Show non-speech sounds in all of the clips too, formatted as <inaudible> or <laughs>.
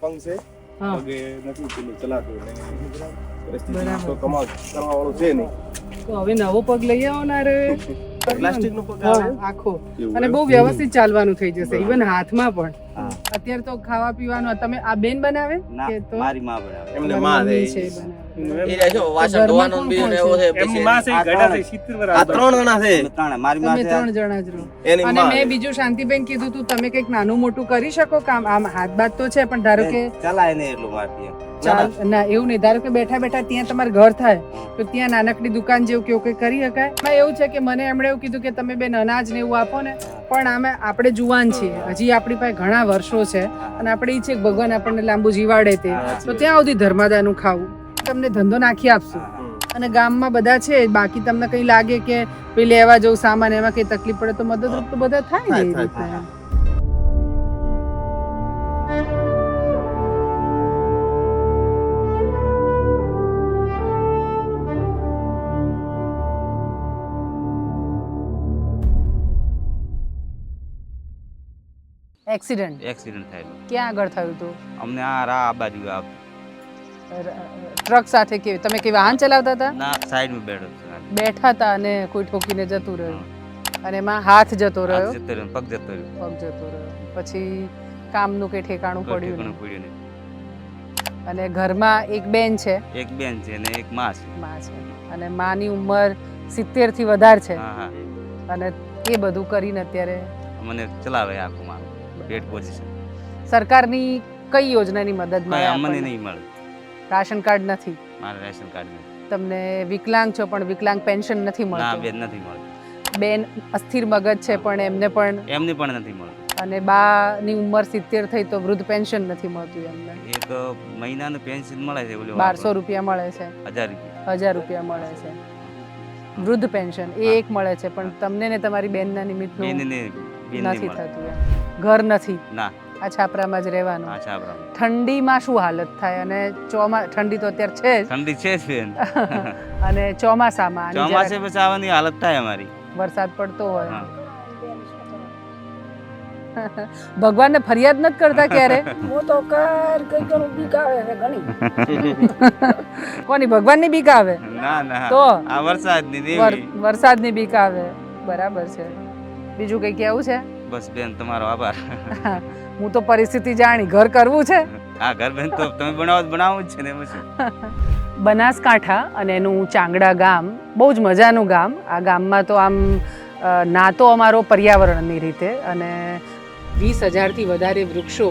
પંગ છે. પગે નથી પેલું ચલાતું ને પરિસ્થિતિ કમાવ કરવા વાળું છે. નહીં. તો હવે નવો પગ લઈ આવો ને રે <laughs> પ્લાસ્ટિકનું પગ આખો અને બહુ વ્યવસ્થિત ચાલવાનું થઈ જશે ઇવન હાથમાં પણ. અત્યારે તો ખાવા પીવાનું તમે આ બેન બનાવે કે તો? મારી માં બનાવે. એમને માં છે છે બનાવે. એ વાસણ ધોવાનું બીજું ને એવું છે એમની માં છે આ છે સિત્તેર આ ત્રણ જણા છે. અમે મારી માં તમે છે ત્રણ જણા જ રહો. એની અને માં. મેં બીજું શાંતિબેન કીધું તું તમે કંઈક નાનું મોટું કરી શકો કામ આમ હાથ બાત તો છે પણ ધારો કે ચલાય ને એટલું મારતી ચાલ ના એવું નહીં. ધારો કે બેઠા બેઠા ત્યાં તમારે ઘર થાય તો ત્યાં નાનકડી દુકાન જેવું કે એવું કંઈ કરી શકાય? એમાં એવું છે કે મને એમણે એવું કીધું કે તમે બેન અનાજ ને એવું આપો ને પણ આમે આપણે જુવાન છીએ. હજી આપણી પાસે ઘણા વર્ષો છે અને આપણે ઈ છે કે ભગવાન આપણને લાંબુ જીવાડે તે. તો ત્યાં સુધી ધર્માદાનું ખાવું. તમને ધંધો નાખી આપશું. અને ગામમાં બધા છે બાકી તમને કંઈ લાગે કે ભાઈ લેવા જવું સામાન એમાં કંઈ તકલીફ પડે તો મદદરૂપ તો બધા થાય ને એ રીતના. એક્સિડન્ટ એક્સિડન્ટ થયેલો. ક્યાં આગળ થયું હતું અમને આ રા આ બાજુ ટ્રક સાથે કે તમે કે વાહન ચલાવતા હતા? ના સાઈડમાં બેઠો બેઠા હતા અને કોઈ ઠોકીને જતું રહ્યું? અને એમાં હાથ જતો રહ્યો? જતો રહ્યો, પગ જતો રહ્યો. પગ જતો રહ્યો. પછી કામનું કઈ ઠેકાણું પડ્યું પડ્યું. અને ઘરમાં એક બેન છે? એક બેન છે અને એક માં છે. માં છે. અને માની ઉંમર સિત્તેરથી વધારે છે? અને એ બધું કરીને અત્યારે મને ચલાવે આખું મારું પેટ પોઝિશન સરકારની કઈ યોજનાની મદદ મળે અમને નહીં મળે. રાશન કાર્ડ નથી. મારે રેશન કાર્ડ નથી. તમને વિકલાંગ છો પણ વિકલાંગ પેન્શન નથી ના મળતું. બેન નથી મળતું. બેન અસ્થિર મગજ છે પણ એમને પણ એમને પણ નથી મળતું. અને બા ની ઉંમર સિત્તેર થઈ તો વૃદ્ધ પેન્શન નથી મળતું એમને. એક મહિનાનું પેન્શન મળે છે ઓલું બારસો રૂપિયા મળે છે. હજાર રૂપિયા. હજાર રૂપિયા મળે છે. વૃદ્ધ પેન્શન એ એક મળે છે પણ તમને ને તમારી બેનના બેન નિમિત્તનું નથી થતું ઘર નથી. ના. આ છાપરામાં જ રહેવાનું. ઠંડીમાં શું હાલત થાય? અને ચોમા ઠંડી તો અત્યારે છે ઠંડી છે જ <laughs> અને ચોમાસામાં ચોમાસે પછી આવવાની હાલત થાય અમારી. વરસાદ પડતો હોય. <laughs> ભગવાનને ફરિયાદ નથી કરતા ક્યારે? <laughs> હું તો કર કઈ કરું બીક આવે છે ઘણી. કોની ભગવાનની બીક આવે? ના ના. તો? આ વરસાદની વર- દેવી વરસાદની બીક આવે. બરાબર છે. બીજું કઈ કેવું છે? બસ બેન તમારો આભાર. હું તો પરિસ્થિતિ જાણી ઘર કરવું છે? આ ઘર બેન તો તમે બનાવો તો જ છે ને એમાં શું <laughs> બનાસકાંઠા અને એનું ચાંગડા ગામ બહુ જ મજાનું ગામ. આ ગામમાં તો આમ ના નાતો અમારો પર્યાવરણની રીતે અને વીસ હજારથી વધારે વૃક્ષો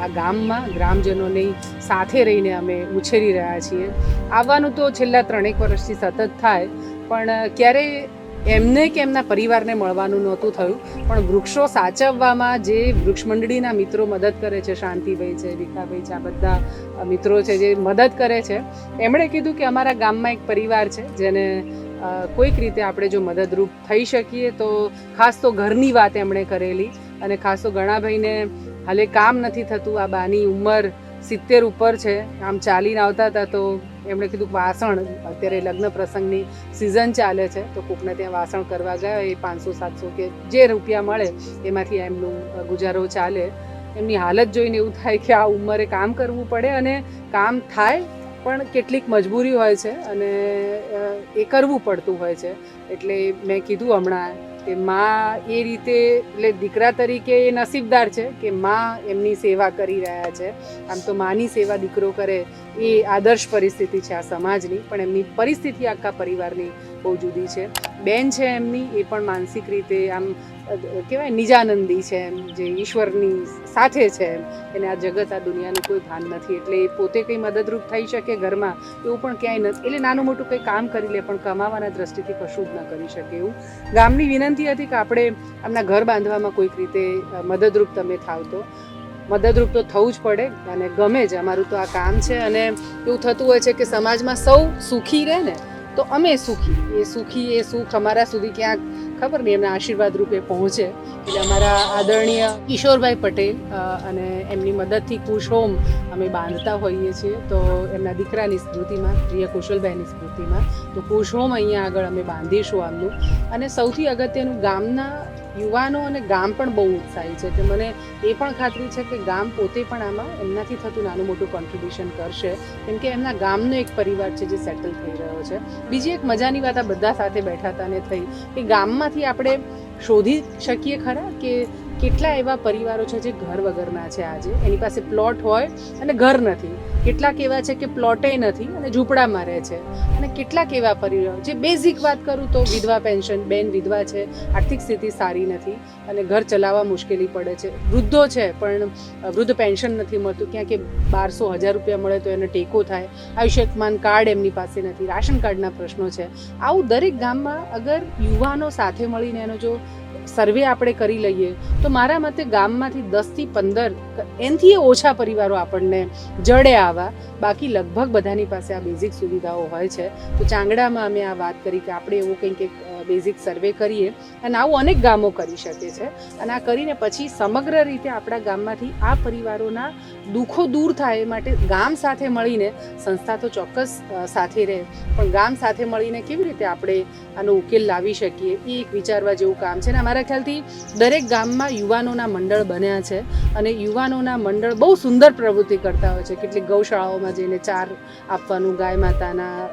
આ ગામમાં ગ્રામજનોની સાથે રહીને અમે ઉછેરી રહ્યા છીએ. આવવાનું તો છેલ્લા ત્રણેક વર્ષથી સતત થાય પણ ક્યારેય એમને કે એમના પરિવારને મળવાનું નહોતું થયું. પણ વૃક્ષો સાચવવામાં જે વૃક્ષ મંડળીના મિત્રો મદદ કરે છે, શાંતિભાઈ છે ભીખાભાઈ છે, આ બધા મિત્રો છે જે મદદ કરે છે, એમણે કીધું કે અમારા ગામમાં એક પરિવાર છે જેને કોઈક રીતે આપણે જો મદદરૂપ થઈ શકીએ તો ખાસ તો ઘરની વાત એમણે કરેલી અને ખાસ તો ગણાભાઈને હાલે કામ નથી થતું, આ બાની ઉંમર સિત્તેર ઉપર છે. આમ ચાલીને આવતા હતા તો એમણે કીધું વાસણ, અત્યારે લગ્ન પ્રસંગની સિઝન ચાલે છે, તો કોકને ત્યાં વાસણ કરવા ગયા એ પાંચસો, સાતસો કે જે રૂપિયા મળે, એમાંથી એમનું ગુજારો ચાલે. એમની હાલત જોઈને એવું થાય કે આ ઉંમરે કામ કરવું પડે અને કામ થાય, પણ કેટલીક મજબૂરી હોય છે અને એ કરવું પડતું હોય છે. એટલે મેં કીધું હમણાં કે મા એ રીતે, એટલે દીકરા તરીકે એ નસીબદાર છે કે મા એમની સેવા કરી રહ્યા છે. આમ તો માની સેવા દીકરો કરે એ આદર્શ પરિસ્થિતિ છે આ સમાજની, પણ એમની પરિસ્થિતિ આખા પરિવારની બહુ જુદી છે. બેન છે એમની, એ પણ માનસિક રીતે આમ, કહેવાય નિજાનંદી છે એમ, જે ઈશ્વરની સાથે છે એમ. એને આ જગત, આ દુનિયાનું કોઈ ભાન નથી. એટલે એ પોતે કંઈ મદદરૂપ થઈ શકે ઘરમાં, એવું પણ ક્યાંય નથી. એટલે નાનું મોટું કંઈ કામ કરી લે, પણ કમાવાના દ્રષ્ટિથી કશું જ ન કરી શકે એવું. ગામની વિનંતી હતી કે આપણે આમના ઘર બાંધવામાં કોઈક રીતે મદદરૂપ તમે થાવ તો. મદદરૂપ તો થવું જ પડે, અને ગમે જ. અમારું તો આ કામ છે, અને એવું થતું હોય છે કે સમાજમાં સૌ સુખી રહે ને તો અમે સુખી. એ સુખી એ સુખ અમારા સુધી ક્યાંક ખબર નહીં, એમના આશીર્વાદ રૂપે પહોંચે. એટલે અમારા આદરણીય કિશોરભાઈ પટેલ અને એમની મદદથી કુશ હોમ અમે બાંધતા હોઈએ છીએ. તો એમના દીકરાની સ્મૃતિમાં, પ્રિય કુશલભાઈની સ્મૃતિમાં, તો કુશ હોમ અહીંયા આગળ અમે બાંધીશું આમનું. અને સૌથી અગત્યનું ગામના યુવાનો અને ગામ પણ બહુ ઉત્સાહી છે કે મને એ પણ ખાતરી છે કે ગામ પોતે પણ આમાં એમનાથી થતું નાનું મોટું કોન્ટ્રીબ્યુશન કરશે. કેમ કે એમના ગામનો એક પરિવાર છે જે સેટલ થઈ રહ્યો છે. બીજી એક મજાની વાત આ બધા સાથે બેઠા હતા ને થઈ કે ગામમાંથી આપણે શોધી શકીએ ખરા કે કેટલા એવા પરિવારો છે જે ઘર વગરના છે આજે? એની પાસે પ્લોટ હોય અને ઘર નથી. કેટલાક એવા છે કે પ્લોટે નથી અને ઝૂંપડામાં રહે છે. અને કેટલાક એવા પરિવારો જે બેઝિક વાત કરું તો વિધવા પેન્શન બેન વિધવા છે, આર્થિક સ્થિતિ સારી નથી અને ઘર ચલાવવા મુશ્કેલી પડે છે. વૃદ્ધો છે, પણ વૃદ્ધ પેન્શન નથી મળતું. ક્યાં કે બારસો હજાર રૂપિયા મળે તો એને ટેકો થાય. આયુષ્યમાન કાર્ડ એમની પાસે નથી. રાશન કાર્ડના પ્રશ્નો છે. આવું દરેક ગામમાં અગર યુવાનો સાથે મળીને એનો જો સર્વે આપણે કરી લઈએ, તો મારા મતે ગામમાંથી દસથી પંદર એનથી ઓછા પરિવારો આપણને જડે આવા. બાકી લગભગ બધાની પાસે આ બેઝિક સુવિધાઓ હોય છે. તો ચાંગડામાં અમે આ વાત કરી કે આપણે એવું કંઈક એક બેઝિક સર્વે કરીએ અને આવું અનેક ગામો કરી શકે છે. અને આ કરીને પછી સમગ્ર રીતે આપણા ગામમાંથી આ પરિવારોના દુઃખો દૂર થાય એ માટે ગામ સાથે મળીને, સંસ્થા તો ચોક્કસ સાથે રહે. પણ ગામ સાથે મળીને કેવી રીતે આપણે આનો ઉકેલ લાવી શકીએ, એ એક વિચારવા જેવું કામ છે. અને મારા ખ્યાલથી દરેક ગામમાં યુવાનોના મંડળ બન્યા છે અને યુવાનોના મંડળ બહુ સુંદર પ્રવૃત્તિ કરતા હોય છે. કેટલીક ગૌશાળાઓમાં જઈને ચાર આપવાનું, ગાય માતાના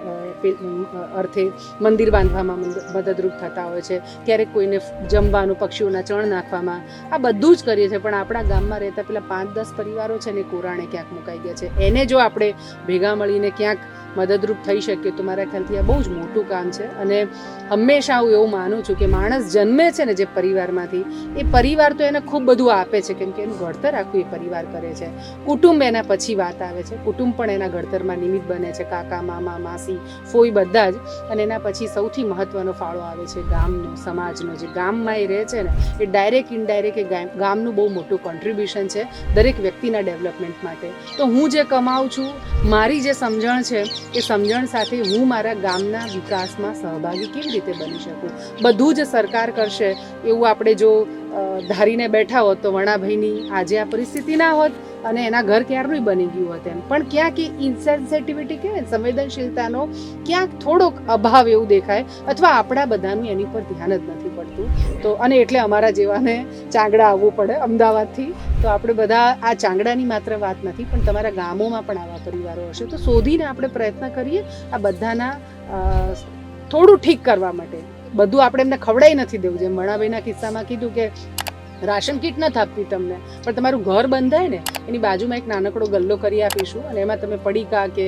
અર્થે મંદિર બાંધવામાં મદદ- મદદરૂપ થતા હોય છે. ક્યારેક કોઈને જમવાનું, પક્ષીઓના ચણ નાખવામાં આ બધું જ કરીએ છીએ. પણ આપણા ગામમાં રહેતા પેલા પાંચ દસ પરિવારો છે ને કોરાણે ક્યાંક મુકાઈ ગયા છે. એને જો આપણે ભેગા મળીને ક્યાંક મદદરૂપ થઈ શક્યું તો મારા ખ્યાલથી આ બહુ જ મોટું કામ છે. અને હંમેશા હું એવું માનું છું કે માણસ જન્મે છે ને જે પરિવારમાંથી, એ પરિવાર તો એને ખૂબ બધું આપે છે. કેમ કે એનું ઘડતર આખું એ પરિવાર કરે છે. કુટુંબ એના પછી વાત આવે છે. કુટુંબ પણ એના ઘડતરમાં નિમિત્ત બને છે. કાકા, મામા, માસી, ફોઈ બધા જ. અને એના પછી સૌથી મહત્વનો ફાળો આવે છે ગામનો, સમાજનો. જે ગામમાં એ રહે છે ને, એ ડાયરેક્ટ ઇનડાયરેક્ટ એ ગામ- ગામનું બહુ મોટું કોન્ટ્રીબ્યુશન છે દરેક વ્યક્તિના ડેવલપમેન્ટ માટે. તો હું જે કમાઉં છું, મારી જે સમજણ છે એ સમજણ સાથે હું મારા ગામના વિકાસમાં સહભાગી કેવી રીતે બની શકું? બધું જ સરકાર કરશે. એવું આપણે જો ધારીને બેઠા હોત તો વણાભાઈની આજે આ પરિસ્થિતિ ના હોત અને એના ઘર ક્યારનું બની ગયું હોત એમ. પણ ક્યાંક એ ઇન્સેન્સિટિવિટી કે સંવેદનશીલતાનો ક્યાંક થોડોક અભાવ એવું દેખાય અથવા આપણા બધાનું એની પર ધ્યાન જ નથી પડતું. તો અને એટલે અમારા જેવાને ચાંગડા આવવું પડે અમદાવાદથી. તો આપણે બધા આ ચાંગડાની માત્ર વાત નથી, પણ તમારા ગામોમાં પણ આવા પરિવારો હશે. તો શોધીને આપણે પ્રયત્ન કરીએ આ બધાના થોડું ઠીક કરવા માટે. બધું આપણે એમને ખવડાવી નથી દેવું. જેમ મણાભાઈના કિસ્સામાં કીધું કે રાશન કીટ નથી આપવી તમને, પણ તમારું ઘર બંધાય ને, એની બાજુમાં એક નાનકડો ગલ્લો કરી આપીશું અને એમાં તમે પડીકા કે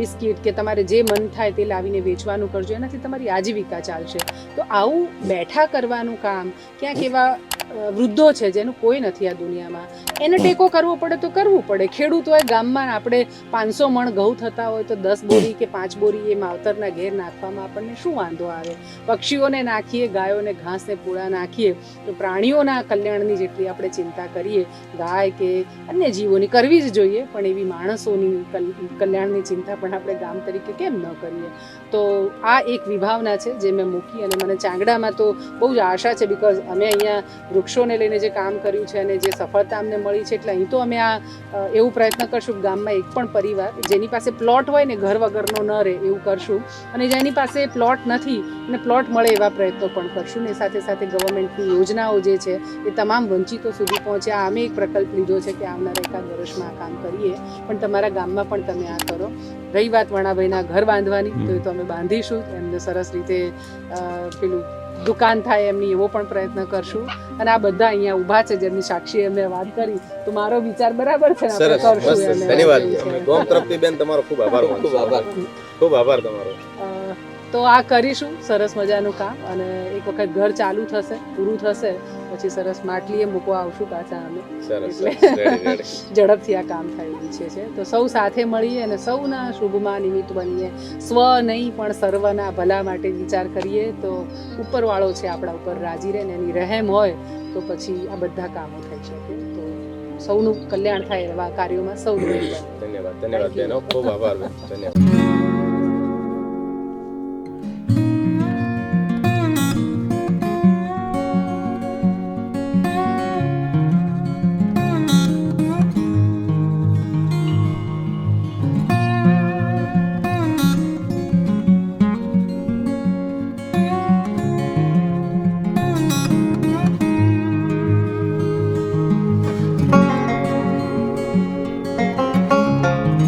બિસ્કિટ કે તમારે જે મન થાય તે લાવીને વેચવાનું કરજો. એનાથી તમારી આજીવિકા ચાલશે. તો આવું બેઠા કરવાનું કામ ક્યાંક એવા વૃદ્ધો છે જેનું કોઈ નથી આ દુનિયામાં. એને ટેકો કરવો પડે તો કરવું પડે. ખેડૂત હોય ગામમાં આપણે પાંચસો મણ ઘઉં થતા હોય તો દસ બોરી કે પાંચ બોરી એ માવતરના ઘેર નાખવામાં આપણને શું વાંધો આવે? પક્ષીઓને નાખીએ, ગાયોને ઘાસને પૂળા નાખીએ, તો પ્રાણીઓના કલ્યાણની જેટલી આપણે ચિંતા કરીએ, ગાય કે અન્ય જીવોની કરવી જ જોઈએ, પણ એવી માણસોની કલ- કલ્યાણની ચિંતા પણ આપણે ગામ તરીકે કેમ ન કરીએ? તો આ એક વિભાવના છે જે મેં મૂકી અને મને ચાંગડામાં તો બહુ જ આશા છે બિકોઝ અમે અહીંયા વૃક્ષોને લઈને જે કામ કર્યું છે અને જે સફળતા અમને મળી છે એટલે અહીં તો અમે આ એવું પ્રયત્ન કરશું ગામમાં એક પણ પરિવાર જેની પાસે પ્લોટ હોય ને ઘર વગરનો ન રહે એવું કરશું અને જેની પાસે પ્લોટ નથી અને પ્લોટ મળે એવા પ્રયત્નો પણ કરશું ને સાથે સાથે ગવર્મેન્ટની યોજનાઓ જે છે એ તમામ વંચિતો સુધી પહોંચે. આ અમે એક પ્રકલ્પ લીધો છે કે આવનારા એકાદ વર્ષમાં આ કામ કરીએ પણ તમારા ગામમાં પણ તમે આ કરો. રહી વાત વણાભાઈના ઘર બાંધવાની તો એ તો અમે બાંધીશું. એમને સરસ રીતે પેલું દુકાન થાય એમની એવો પણ પ્રયત્ન કરશું અને આ બધા અહીંયા ઊભા છે જેમની સાક્ષી અમે વાત કરી તો મારો વિચાર બરાબર છે સરસ. ધન્યવાદ ગોમ તરફથી બેન તમારો ખૂબ આભાર ખૂબ આભાર ખૂબ આભાર તમારો તો આ કરીશું સરસ મજાનું કામ અને એક વખત ઘર ચાલુ થશે પૂરું થશે પછી સરસ માટલીએ મૂકવા આવશું પાછા અમે. સરસ એટલે- <laughs> ઝડપથી આ કામ થાય એવું ઈચ્છે છે. તો સૌ સાથે મળીએ અને સૌના શુભમાં નિમિત્ત બનીએ. સ્વ નહીં પણ સર્વના ભલા માટે વિચાર કરીએ. તો ઉપરવાળો છે આપણા ઉપર રાજી રહે ને એની રહેમ હોય તો પછી આ બધા કામો થઈ શકે. તો સૌનું કલ્યાણ થાય એવા કાર્યોમાં સૌ <coughs> ધન્યવાદ ધન્યવાદ બેનો ખૂબ આભાર ધન્યવાદ.